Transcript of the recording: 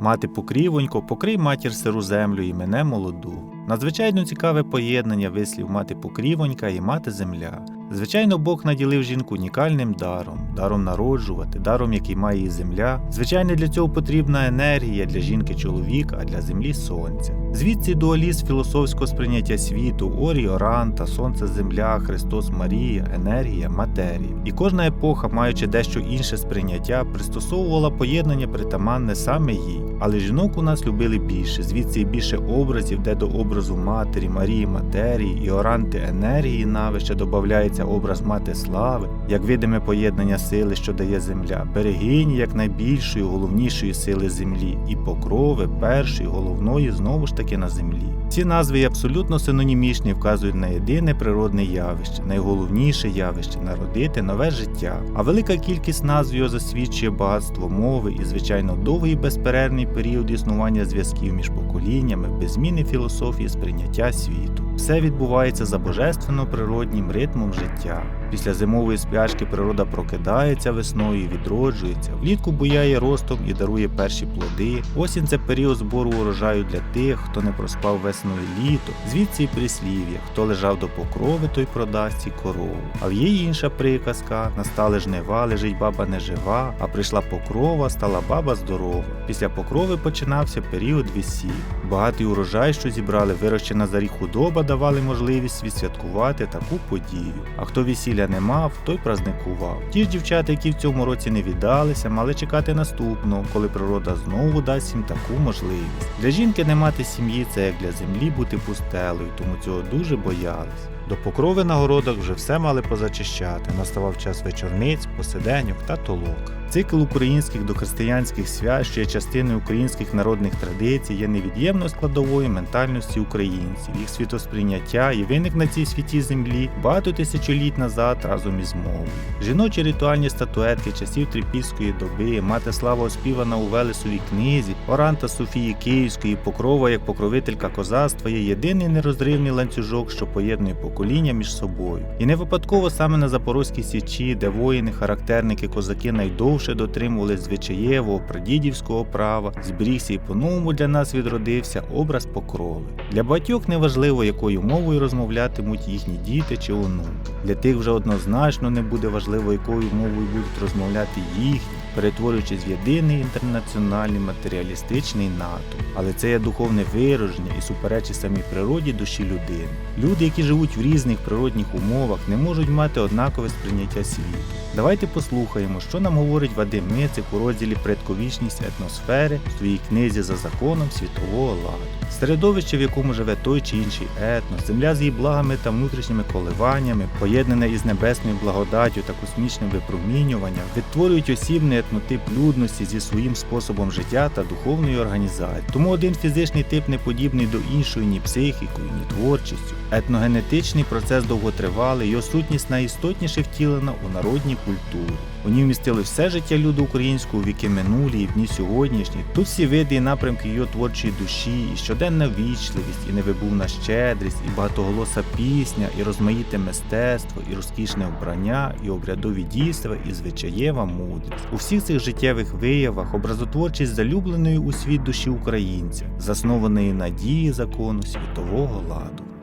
Мати покрівонько, покрий матір сиру землю і мене молоду. Надзвичайно цікаве поєднання вислів мати покрівонька і мати земля. Звичайно, Бог наділив жінку унікальним даром, даром народжувати, даром, який має і земля. Звичайно, для цього потрібна енергія для жінки чоловік, а для землі сонця. Звідси дуалізм філософського сприйняття світу, Орі, Оранта, Сонце, Земля, Христос, Марія, енергія, матерія. І кожна епоха, маючи дещо інше сприйняття, пристосовувала поєднання притаманне саме їй. Але жінок у нас любили більше, звідси і більше образів, де до образу матері, Марії, матерії і оранти енергії нави ще додається образ мати слави, як видиме поєднання сили, що дає земля, берегині як найбільшої, головнішої сили землі, і покрови першої, головної знову ж таки на землі. Ці назви є абсолютно синонімічні, вказують на єдине природне явище, найголовніше явище народити нове життя. А велика кількість назв його засвідчує багатство мови і, звичайно, довгий безперервний період існування зв'язків між поколіннями, без зміни філософії сприйняття світу. Все відбувається за божественно природнім ритмом життя. Після зимової спячки природа прокидається весною і відроджується, влітку буяє ростом і дарує перші плоди. Осінь це період збору урожаю для тих, хто не проспав весну і літо. Звідси і прислів'я, хто лежав до покрови, той продасть і корову. А в є інша приказка: настали жнива, лежить баба не жива, а прийшла покрова, стала баба здорова. Після покрови починався період весіль. Багатий урожай, що зібрали, вирощена за рік худоба, давали можливість відсвяткувати таку подію. А хто весілля не мав, той празникував. Ті ж дівчата, які в цьому році не віддалися, мали чекати наступного, коли природа знову дасть їм таку можливість. Для жінки не мати сім'ї це як для землі бути пустелею, тому цього дуже боялись. До покрови на городах вже все мали позачищати. Наставав час вечорниць, посиденьок та толок. Цикл українських дохристиянських свят, що є частиною українських народних традицій, є невід'ємною складовою ментальності українців, їх світосприйняття і виник на цій світі землі багато тисячоліть назад разом із мовою. Жіночі ритуальні статуетки часів трипільської доби, мати слава оспівана у Велесовій книзі, Оранта Софії Київської, покрова як покровителька козацтва є єдиний нерозривний ланцюжок, що поєднує покоління між собою. І не випадково саме на Запорозькій січі, де воїни, характерники, козаки найдовше дотримували звичаєвого прадідівського права, зберігся і по-новому для нас відродився образ покрови. Для багатьох неважливо, якою мовою розмовлятимуть їхні діти чи онуки. Для тих вже однозначно не буде важливо, якою мовою будуть розмовляти їхні, перетворюючись в єдиний інтернаціональний матеріалістичний НАТО. Але це є духовне вираження і суперечить самій природі душі людини. Люди, які живуть в різних природних умовах, не можуть мати однакове сприйняття світу. Давайте послухаємо, що нам говорить Вадим Мицик у розділі Предковічність етносфери в своїй книзі за законом світового ладу. Середовище, в якому живе той чи інший етнос, земля з її благами та внутрішніми коливаннями, поєднане із небесною благодаттю та космічним випромінюванням, відтворюють осібний етнотип людності зі своїм способом життя та духовною організацією. Тому один фізичний тип не подібний до іншої ні психікою, ні творчістю. Етногенетичний процес довготривалий, його сутність найістотніше втілена у народній культурі. У ній вмістили все життя люду українського віки минулі і в дні сьогоднішні. Тут всі види і напрямки його творчої душі, і щоденна вічливість, і невибувна щедрість, і багатоголоса пісня, і розмаїте мистецтво, і розкішне вбрання, і обрядові дійства, і звичаєва мудрість. У всіх цих життєвих виявах образотворчість залюбленої у світ душі українця, заснованої надії закону світового ладу.